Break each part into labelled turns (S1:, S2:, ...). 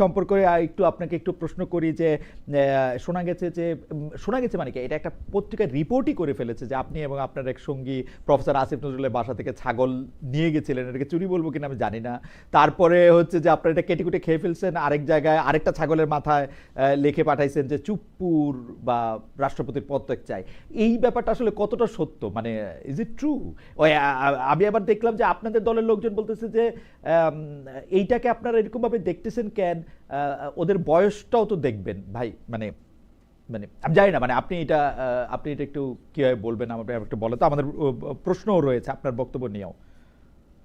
S1: সম্পর্কে একটু আপনাকে একটু প্রশ্ন করি যে শোনা গেছে যে শোনা গেছে মানে কি? এটা একটা পত্রিকার রিপোর্টই করে ফেলেছে যে আপনি এবং আপনার এক সঙ্গী প্রফেসর আসিফ নজরুলের বাসা থেকে ছাগল নিয়ে গেছিলেন, এটাকে চুরি বলব কিনা আমি জানি না। তারপরে হচ্ছে যে আপনারা এটা কেটে কুটে খেয়ে ফেলছেন, আরেক জায়গায় আরেকটা ছাগলের মাথায় লিখে পাঠাইছেন যে চুপ্পুর বা রাষ্ট্রপতির পদত্যাগ চাই। এই ব্যাপারটা আসলে কতটা সত্য? মানে ইজ ইট ট্রু ওই আমি আবার দেখলাম যে আপনাদের দলের লোকজন বলতেছে যে এইটাকে আপনারা এরকমভাবে দেখতেছেন কেন? ওদের বয়সটাও তো দেখবেন। ভাই মানে মানে আমি জানি না মানে আপনি এটা আপনি এটা একটু কীভাবে বলবেন আমার একটু বলে তো। আমাদের প্রশ্নও রয়েছে আপনার বক্তব্য নিয়েও।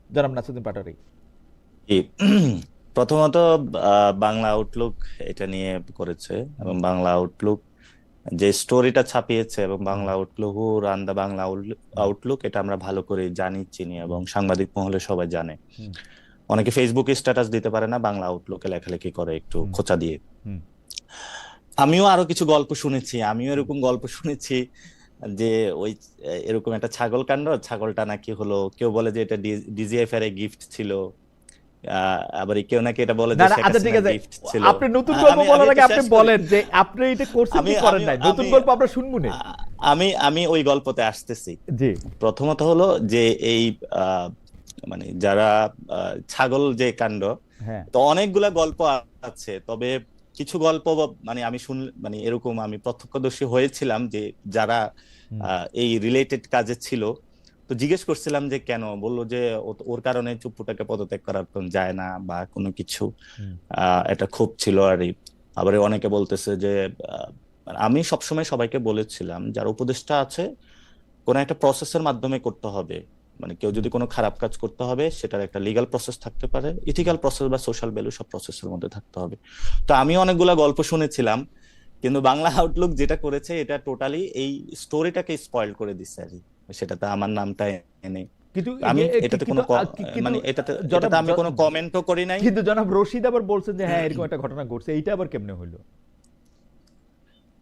S1: জনাব নাসুদ্দিন পাটারি
S2: প্রথমত বাংলা আউটলুক এটা নিয়ে করেছে এবং বাংলা আউটলুক যে স্টোরিটা ছাপিয়েছে এবং বাংলা আউটলুক ও বাংলা আউটলুক এটা আমরা ভালো করে জানি চিনি এবং সাংবাদিক মহলে সবাই জানে। অনেকে ফেসবুকে স্ট্যাটাস দিতে পারে না বাংলা আউটলুকে লেখালেখি করে একটু খোঁচা দিয়ে। আমিও আরও কিছু গল্প শুনেছি আমিও এরকম গল্প শুনেছি যে ওই এরকম একটা ছাগল কাণ্ড ছাগলটা নাকি হলো কেউ বলে যে এটা ডিজিএফ এর গিফট ছিল আবার কেউ নাকি এটা বলে যে
S1: আচ্ছা ঠিক আছে। আপনি নতুন গল্প বলার আগে আপনি বলেন যে আপনি এটা করছেন কি করেন নাই? নতুন গল্প আমরা শুনব না।
S2: আমি আমি ওই গল্পতে আসতেছি।
S1: জি।
S2: প্রথমত হলো যে এই মানে যারা ছাগল যে কাণ্ড
S1: হ্যাঁ।
S2: তো অনেকগুলা গল্প আছে। তবে কিছু গল্প মানে আমি শুন মানে এরকম আমি প্রত্যক্ষদর্শী হয়েছিলাম যে যারা এই রিলেটেড কাজে ছিল তো জিজ্ঞেস করছিলাম যে কেন? বলল যে ওর কারণে চুপ্পুটাকে পদত্যাগ করার যায় না বা কোনো কিছু আহ, এটা ক্ষোভ ছিল আর আবার অনেকে বলতেছে যে আহ, আমি সবসময় সবাইকে বলেছিলাম যারা উপদেষ্টা আছে কোন একটা প্রসেসের মাধ্যমে করতে হবে। মানে কেউ যদি কোনো খারাপ কাজ করতে হবে সেটার একটা লিগাল প্রসেস থাকতে পারে। ইথিক্যাল প্রসেস বা সোশ্যাল ভ্যালু সব প্রসেসের মধ্যে থাকতে হবে। তো আমি অনেকগুলা গল্প শুনেছিলাম কিন্তু বাংলা আউটলুক যেটা করেছে এটা টোটালি এই স্টোরিটাকে স্পয়েল করে দিচ্ছে আর সেটাতে আমার নামটা এনে।
S1: কিন্তু
S2: আমি এটাতে কোনো মানে এটাতে এটাতে আমি কোনো কমেন্টও করি নাই।
S1: কিন্তু জনাব রশিদ আবার বলছেন যে হ্যাঁ এরকম একটা ঘটনা ঘটছে এইটা আবার কেমনে হলো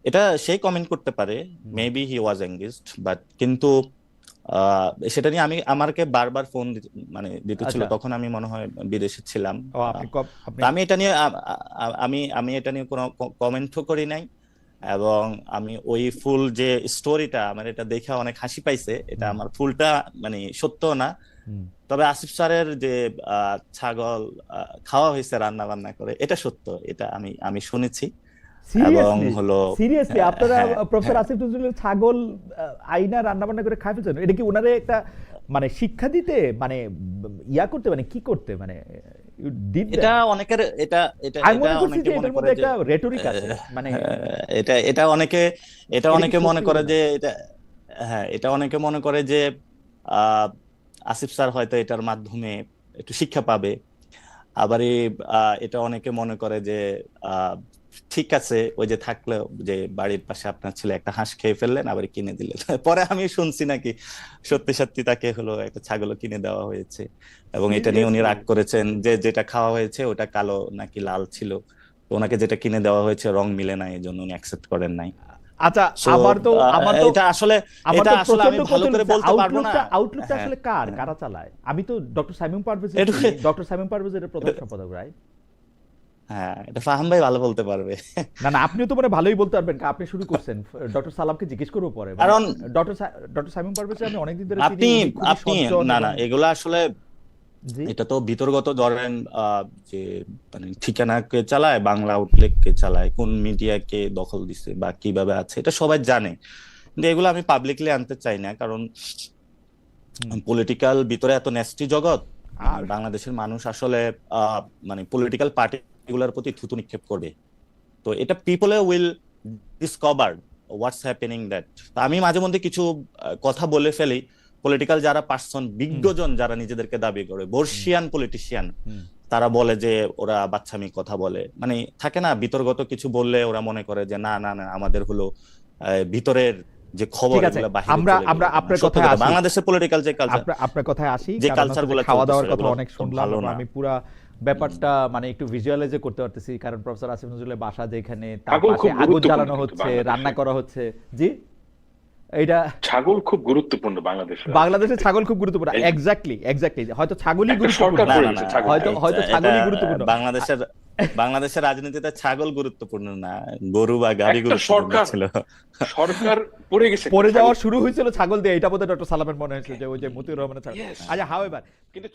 S2: এটা সে কমেন্ট করতে পারে। Maybe he was engaged but কিন্তু সেটা নিয়ে আমি আমাকে বারবার ফোন মানে দিতেছিল।
S1: আচ্ছা।
S2: তখন আমি মনে হয় বিদেশে ছিলাম। আমি এটা নিয়ে আমি আমি এটা নিয়ে কোনো কমেন্টও করি নাই। এবং আমি ওই ফুল যে স্টোরিটা আমার এটা দেখে অনেক হাসি পাইছে। এটা আমার ফুলটা মানে সত্য না। তবে আসিফ স্যারের যে আহ, ছাগল খাওয়া হয়েছে রান্না বান্না করে এটা সত্য। এটা আমি আমি শুনেছি। এবং হলো
S1: সিরিয়াসলি
S2: হ্যাঁ,
S1: আপনারা
S2: হ্যাঁ,
S1: প্রফেসর
S2: হ্যাঁ।
S1: আসিফ নজরুলের ছাগল আইনা রান্না বান্না করে খাই ফেলছেন? এটা কি ওনারে একটা মানে শিক্ষা দিতে মানে ইয়া করতে মানে কি করতে মানে you did that?
S2: এটা অনেকের এটা এটা এটা অনেকে মনে করে
S1: একটা রেটরিক আছে
S2: এটা এটা অনেকে এটা অনেকে মনে করে যে এটা হ্যাঁ এটা অনেকে মনে করে যে আহ, আসিফ স্যার হয়তো এটার মাধ্যমে একটু শিক্ষা পাবে। আবার এটা অনেকে মনে করে যে আহ, ঠিক আছে ওই যে থাকল যে বাড়ির পাশে আপনার ছেলে একটা হাঁস খেয়ে ফেললেন আবার কিনে দিলেন। পরে আমি শুনছি নাকি সত্যি সত্যি তাকে হলো একটা ছাগলও কিনে দেওয়া হয়েছে। এবং এটা নিয়ে উনি রাগ করেছেন যে যেটা খাওয়া হয়েছে ওটা কালো নাকি লাল ছিল। ওনাকে যেটা কিনে দেওয়া হয়েছে রং মিলে নাই এই জন্য উনি অ্যাকসেপ্ট করেন নাই।
S1: আচ্ছা আমার তো আমার তো
S2: এটা আসলে এটা আসলে আমি ভালো করে বলতে পারব না।
S1: আউটলুকটা আউটলুকটা
S2: হ্যাঁ,
S1: আসলে কার?
S2: হ্যাঁ।
S1: কারা চালায়? আমি তো doctor Simon Parvez doctor Simon Parvez এর প্রধান সম্পাদক রাইট
S2: হ্যাঁ এটা ফাহাম ভাই ভালো বলতে পারবে।
S1: না না আপনিও তো মানে ভালোই বলতে পারবেন। আপনি শুরু করছেন। ডক্টর সালামকে জিজ্ঞেস করব পরে।
S2: কারণ-
S1: ডক্টর ডক্টর সাইমন পারভেজ আমি অনেকদিন ধরে
S2: আপনি আপনি না না এগুলো আসলে এটা তো বিতর্গত ধরেন যে মানে ঠিকানাকে চালায় বাংলা আউটলেটকে চালায় কোন মিডিয়াকে দখল দিছে বা কীভাবে আছে এটা সবাই জানে। কিন্তু এগুলো আমি পাবলিকলি আনতে চাই না কারণ পলিটিক্যাল ভিতরে এত নেস্টি জগৎ
S1: আর
S2: বাংলাদেশের মানুষ আসলে আহ, মানে পলিটিক্যাল পার্টিগুলোর প্রতি থুতু নিক্ষেপ করবে। তো এটা পিপলে will discover what's happening that আমি মাঝে মধ্যে কিছু কথা বলে ফেলি। পলিটিক্যাল যারা পার্সন বিজ্ঞজন যারা নিজেদেরকে দাবি করে বর্ষিয়ান পলিটিশিয়ান তারা বলে যে ওরা বাচ্চামি কথা বলে। মানে থাকে না বিতর্গত কিছু বললে ওরা মনে করে যে না না না আমাদের হলো ভিতরের যে খবর
S1: আমরা- আমরা আপনার
S2: কথা, বাংলাদেশের পলিটিক্যাল যে কালচার
S1: আপনার কথায় আসি
S2: যে কারণগুলো
S1: খাওয়া দাওয়ার কথা অনেক শুনলাম। আমি পুরা ব্যাপারটা মানে একটু ভিজুয়ালাইজ করতে পারতেছি কারণ প্রফেসর আসিফ নজরুলের বাসা যেখানে তার
S3: ছাগল
S1: পাশে আগুন জ্বালানো হচ্ছে রান্না করা হচ্ছে। জি? এটা
S3: ছাগল খুব গুরুত্বপূর্ণ বাংলাদেশে।
S1: বাংলাদেশে ছাগল খুব গুরুত্বপূর্ণ এক্স্যাক্টলি এক্স্যাক্টলি হয়তো ছাগলই গুরুত্বপূর্ণ। হয়তো- হয়তো ছাগলই গুরুত্বপূর্ণ।
S2: বাংলাদেশের বাংলাদেশের রাজনীতিতে ছাগল গুরুত্বপূর্ণ না গরু বা গাড়ি গুরুত্বপূর্ণ
S3: সরকার-
S2: ছিল।
S3: সরকার পড়ে গেছে।
S1: পড়ে যাওয়া শুরু হয়েছিল ছাগল দিয়ে এটা বোধহয় ডক্টর সালামের মনে হয়েছিল যে ওই যে মতিউর রহমানের ছাগল. আচ্ছা হাও এবার
S3: কিন্তু